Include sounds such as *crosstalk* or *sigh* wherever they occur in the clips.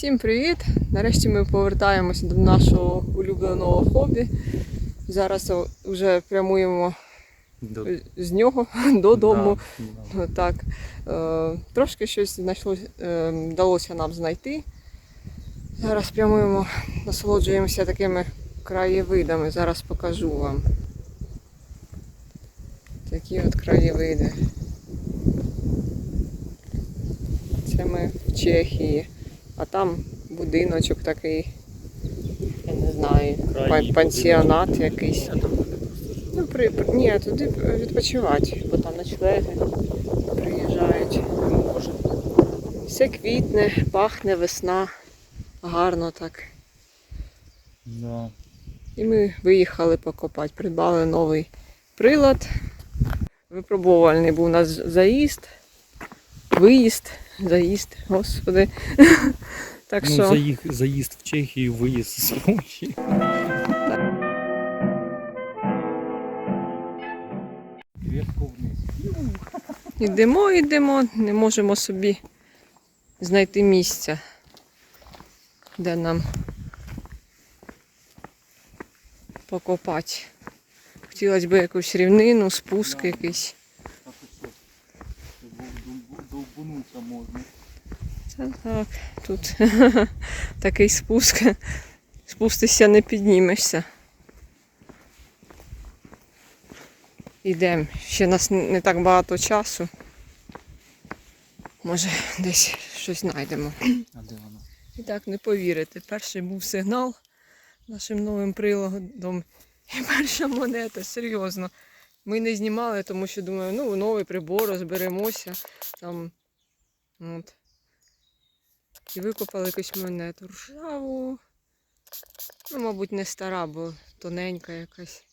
Всім привіт! Нарешті ми повертаємося до нашого улюбленого хобі. Зараз вже прямуємо До... з нього *laughs* додому. Да, да. Так, е, трошки щось знайшло, е, вдалося нам знайти. Зараз прямуємо, насолоджуємося такими краєвидами. Зараз покажу вам. Такі от краєвиди. Це ми в Чехії. А там будиночок такий, я не знаю, Крайній пансіонат будиночок. якийсь. Я там буде просто Ну, при, при- ні, туди відпочивати, бо там ночлеги приїжджають. може. Все квітне, пахне весна, гарно так. Да. І ми виїхали покопати, придбали новий прилад. Випробувальний був у нас заїзд, виїзд, заїзд, господи. Так Ну, що заїх- заїзд в Чехію, виїзд з Польщі. Йдемо, йдемо, не можемо собі знайти місця, де нам покопати. Хотілося б якусь рівнину, спуск якийсь. Довбунуться можна. Так, тут *laughs* такий спуск. Спустишся, не піднімешся. Йдемо. Ще нас не так багато часу. Може, десь щось знайдемо. А де вона? І так, не повірите. Перший був сигнал нашим новим приладом. І перша монета, серйозно. Ми не знімали, тому що думаю, ну, новий прибор, розберемося. Там, от. І викопали якусь монету. Ржаву. Ну, мабуть, не стара, бо тоненька якась.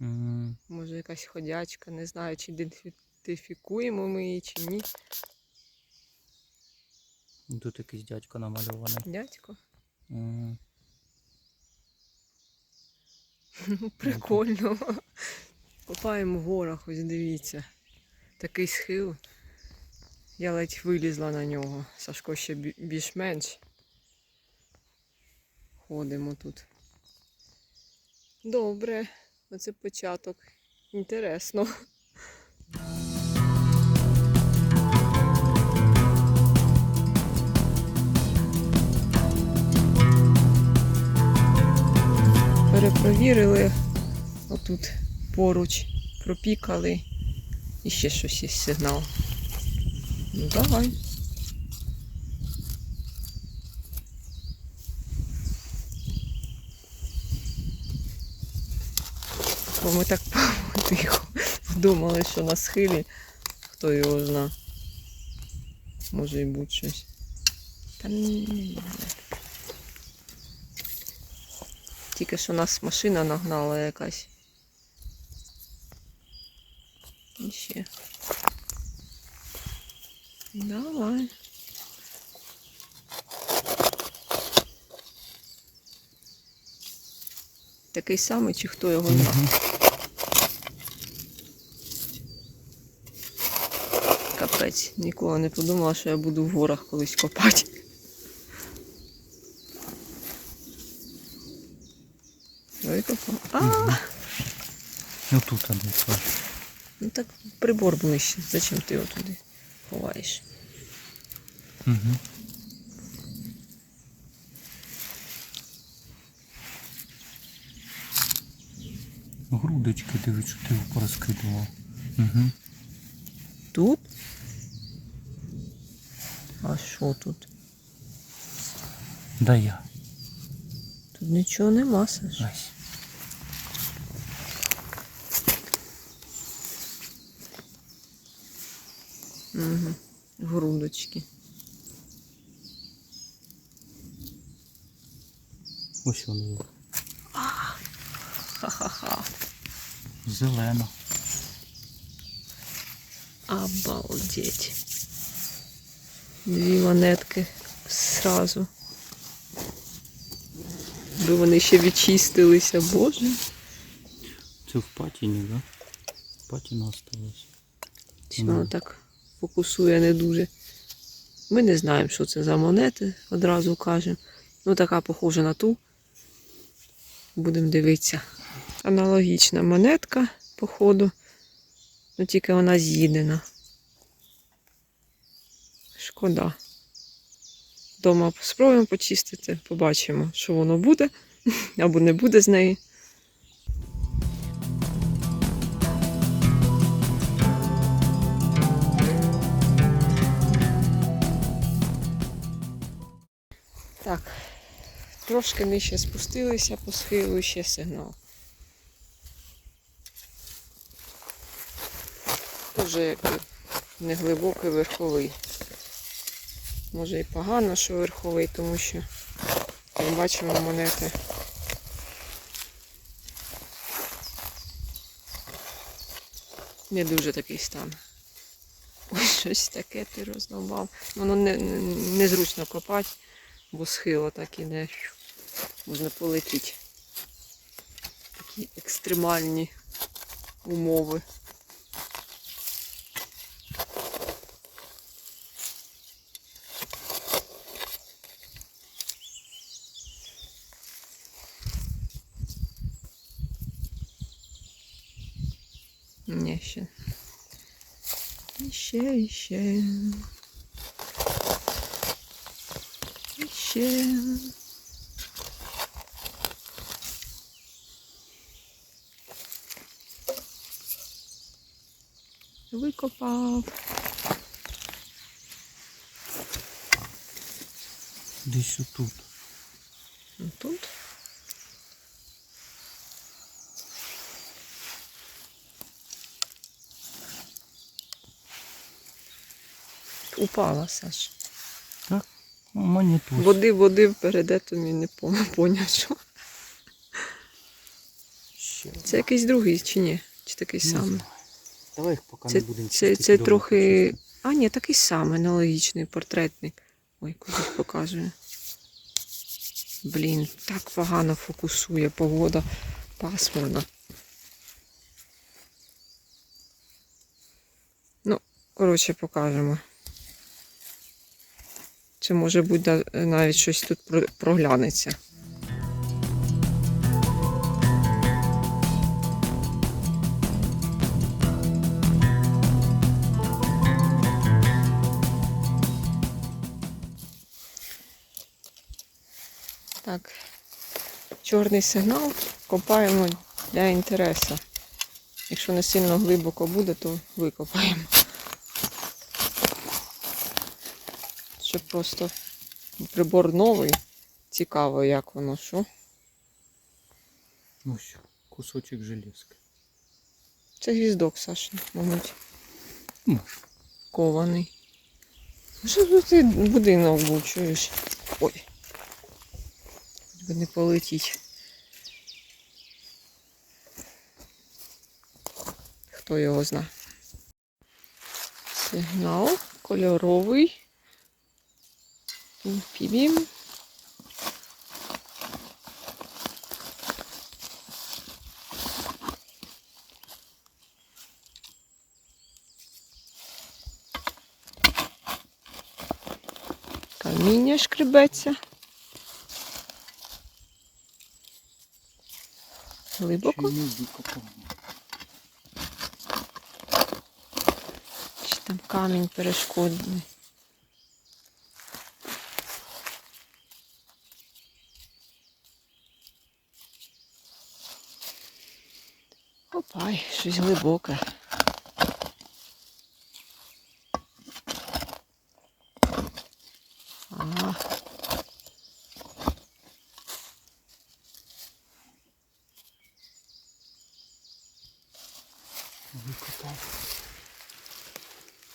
М, Може, якась ходячка. Не знаю, чи ідентифікуємо ми її, чи ні. Тут якийсь дядько намальований. Дядько. М, *laughs* Ну, прикольно. Копаємо в горах, ось дивіться. Такий схил. Я ледь вилізла на нього. Сашко ще більш-менш. Ходимо тут. Добре, оце початок. Інтересно. Перепровірили. Отут поруч пропікали. І ще щось є сигнал. Ну давай. Бо ми так тихо думали, що на схилі. Хто його зна. Може і бути щось. Та ні. Тільки що нас машина нагнала якась. І ще. Давай. Такий самий, чи хто його знає? мгм. Капець. Ніколи не подумала, що я буду в горах колись копати. Викопав. А, Ну тут десь. ну так прибор ближче. Зачем ти його туди ховаєш? Мгм. Грудочки, дивись, що ти його порозкидував. Угу. Тут? А що тут? Да я. Тут нічого нема, Саш. Ось. Угу. Грудочки. Ось воно. Ха-ха-ха. Зелено. Обалдеть. Дві монетки зразу. Би вони ще відчистилися, боже. Це в патіні, так? да? Патіна осталась. Чи воно так фокусує не дуже. Ми не знаємо, що це за монети, одразу кажемо. Ну, така похожа на ту. Будемо дивитися. Аналогічна монетка, походу. Ну, тільки вона з'їдена. Шкода. Дома спробуємо почистити, побачимо, що воно буде *laughs* або не буде з неї. Так, трошки нижче спустилися по схилу ще сигнал. Дуже якби неглибокий верховий. Може і погано, що верховий, тому що, як бачимо, монети. Не дуже такий стан. Ось щось таке ти роздовбав. Воно не, не, незручно копати, бо схило так іде. Можна полетіти. Такі екстремальні умови. Ні, ще. І ще, і ще. Викопав. Десь отут. Тут. Упала, Саш. Ну, Монету. Води, води впереде, то мені не поняв, що. Ще. Це якийсь другий чи ні? Чи такий Не самий? Давай їх поки Це, не будемо це, чистити, це вдома трохи. А, ні, такий самий аналогічний портретний. Ой, кудись показує. Блін, так погано фокусує погода пасмурна. Ну, коротше, покажемо. Це може бути навіть щось тут проглянеться. Так, чорний сигнал копаємо для інтересу. Якщо не сильно глибоко буде, то викопаємо. Щоб просто прибор новий. Цікаво, як воно, що. Ну що, кусочок железки. Це гвіздок, Саша, мабуть, Ну, кований. Що тут ти будинок був, чуєш? Ой. Хоч би не полетіть. Хто його зна. Сигнал кольоровий. Пібім. Каміння шкребеться. Глибоко. чи там камінь перешкодний. Опай, щось глибоке. Ага. Викопав.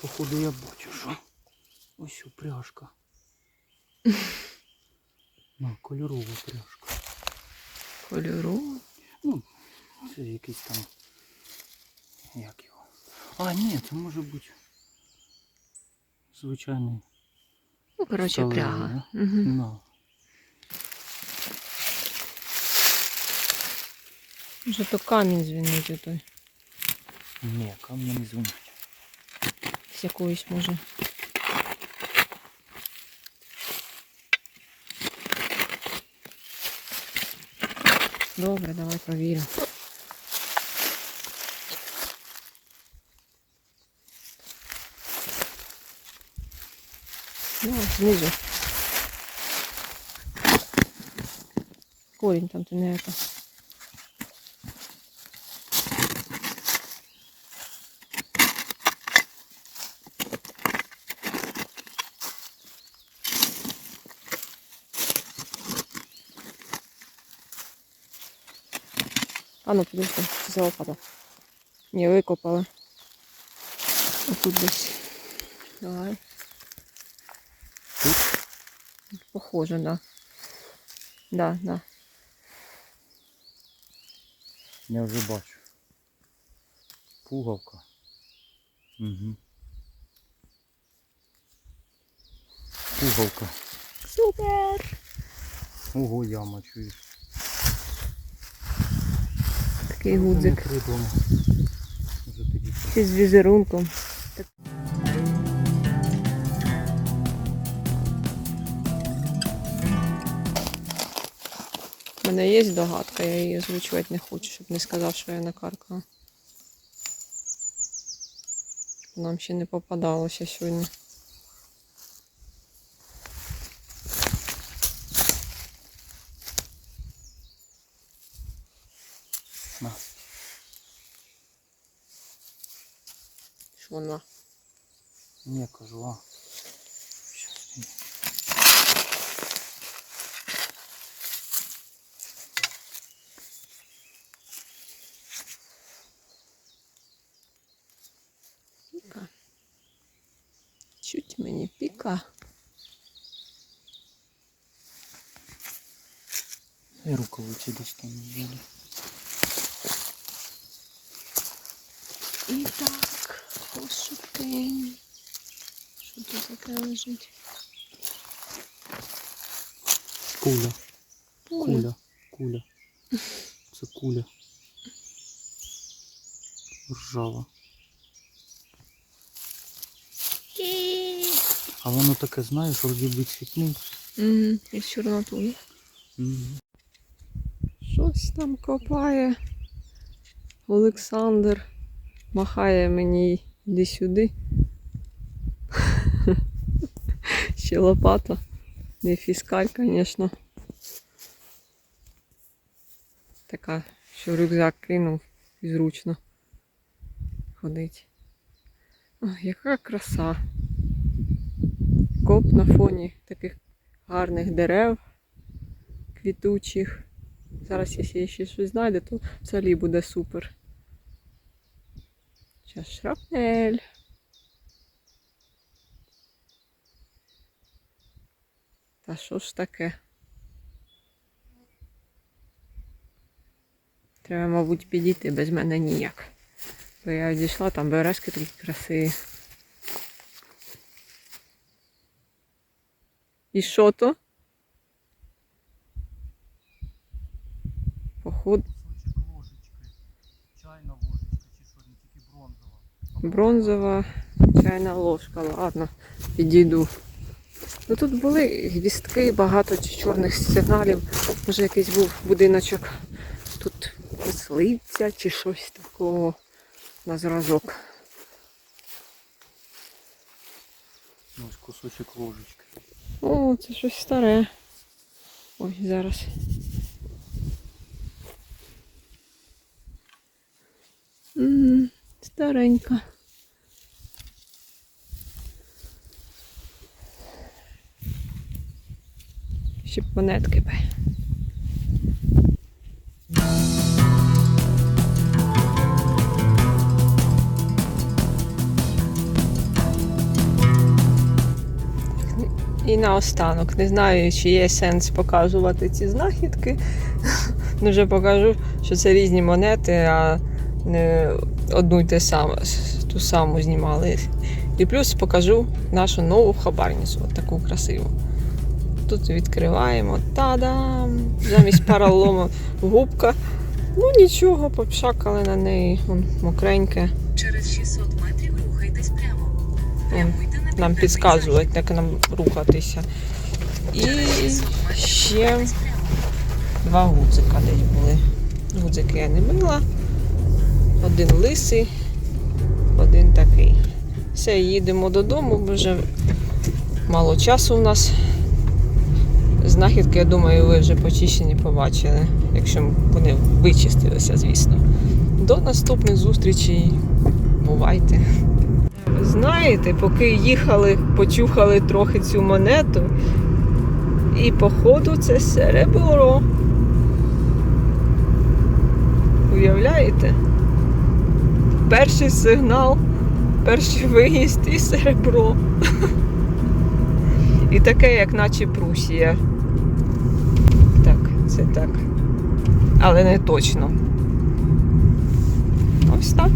Походу я бачу, що. Ось упряжка. *laughs* На, кольорова пряжка. Кольоровий. Це якийсь там... Як його? А, ні, це може бути звичайний. Ну, коротше, пряга. Да? Угу. Ну. Вже то камінь звінить отой. Ні, камінь не звінить. З якоїсь може. Добре, давай провіримо. Ну, знизу. Корінь там ти не это. А ну подивися, що за опада. Ні, викопали. Отут десь. Давай. Тут? Похоже, да. Да, да. Я вже бачу. Пугавка. Угу. Пугавка. Супер! Ого, яма, чуєш. Такий гудзик. Вже тоді. Ще з візерунком. Мене є догадка, я її озвучувати не хочу, щоб не сказав, що я накаркала. Нам ще не попадалося сьогодні. На. Що вона? Не кажу, а. Щас мені піка. І рукавиці достану взяли. І так, пошукаємо. Що тут таке лежить? Куля, Поле. куля, куля. *laughs* Це куля. Ржава. А воно таке, знаєш, вроді би цвітне. Угу, із чорноту. Мгм. Щось там копає. Олександр махає мені йди сюди. *laughs* Ще лопата. Не фіскаль, звісно. Така, що рюкзак кинув і зручно ходить. Ой, яка краса. Коп на фоні таких гарних дерев квітучих. Зараз, якщо я ще щось знайду, то взагалі буде супер. Зараз шрапнель. Та що ж таке? Треба, мабуть, підійти без мене ніяк. Бо я одійшла, там березки такі красиві. І що то? Ложечки. Чайна ложечка, чи що, не тільки бронзова. Бронзова чайна ложка. Ладно, підійду. Ну тут були гвістки, багато чорних сигналів. Може якийсь був будиночок. Тут мисливця чи щось такого на зразок. Ось кусочок ложечки. О, це щось старе. Ой, зараз. М, Старенька. Ще монетки би. Наостанок, не знаю, чи є сенс показувати ці знахідки. *laughs* Ну, вже покажу, що це різні монети, а не одну й те саме, ту саму знімали. І плюс покажу нашу нову хабарницю, от таку красиву. Тут відкриваємо. Та-дам! Замість паралому *laughs* губка. Ну нічого, попшакали на неї. Вон, мокреньке. Через 600 метрів рухайтесь прямо. Нам підказують, як нам рухатися. І захід. Через 600 метрів ще. Два гудзика десь були. Гудзики я не мила. Один лисий, один такий. Все, їдемо додому, бо вже мало часу в нас. Знахідки, я думаю, ви вже почищені побачили, якщо вони вичистилися, звісно. До наступних зустрічей. Бувайте. Знаєте, поки їхали, почухали трохи цю монету, і походу це серебро. Уявляєте? Перший сигнал, перший виїзд і серебро. І таке, як наче Прусія. Так, це так. Але не точно. Ось так.